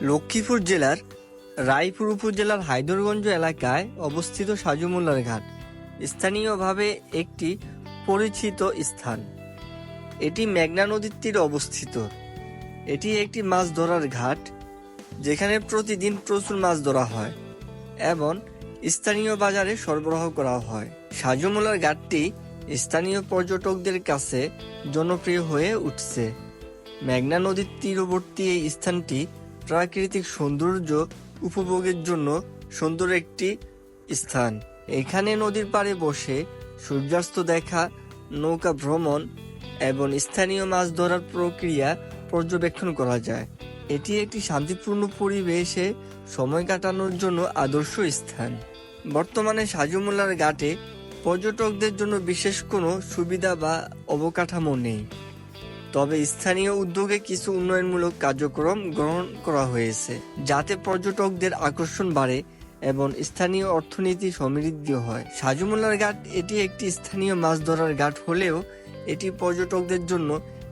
লক্ষ্মীপুর জেলার রায়পুর উপজেলার হায়দরগঞ্জ এলাকায় অবস্থিত সাজুমুল্লার ঘাট। স্থানীয়ভাবে একটি পরিচিত স্থান। এটি মেঘনা নদীর তীরে অবস্থিত। এটি একটি মাছ ধরার ঘাট, যেখানে প্রতিদিন প্রচুর মাছ ধরা হয় এবং স্থানীয় বাজারে সরবরাহ করা হয়। সাজুমুলার ঘাটটি স্থানীয় পর্যটকদের কাছে জনপ্রিয় হয়ে উঠছে। মেঘনা নদীর তীরবর্তী এই স্থানটি প্রাকৃতিক সৌন্দর্য উপভোগের জন্য সুন্দর একটি স্থান। এখানে নদীর পাড়ে বসে সূর্যাস্ত দেখা, নৌকা ভ্রমণ এবং স্থানীয় মাছ ধরার প্রক্রিয়া পর্যবেক্ষণ করা যায়। এটি একটি শান্তিপূর্ণ পরিবেশে সময় কাটানোর জন্য আদর্শ স্থান। বর্তমানে সাজুমুল্লার ঘাটে পর্যটকদের জন্য বিশেষ কোনো সুবিধা বা অবকাঠামো নেই। তবে স্থানীয় উদ্যোগে কিছু উন্নয়নমূলক কার্যক্রম গ্রহণ করা হয়েছে, যাতে পর্যটকদের আকর্ষণ বাড়ে এবং স্থানীয় অর্থনীতি সমৃদ্ধি হয়। সাজুমুল্লার ঘাট এটি একটি স্থানীয় মাছ ধরার ঘাট হলেও এটি পর্যটকদের জন্য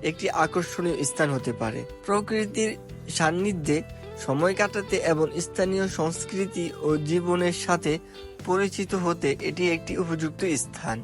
একটি আকর্ষণীয় স্থান হতে পারে। প্রকৃতির সান্নিধ্যে সময় কাটাতে এবং স্থানীয় সংস্কৃতি ও জীবনের সাথে পরিচিত হতে এটি একটি উপযুক্ত স্থান।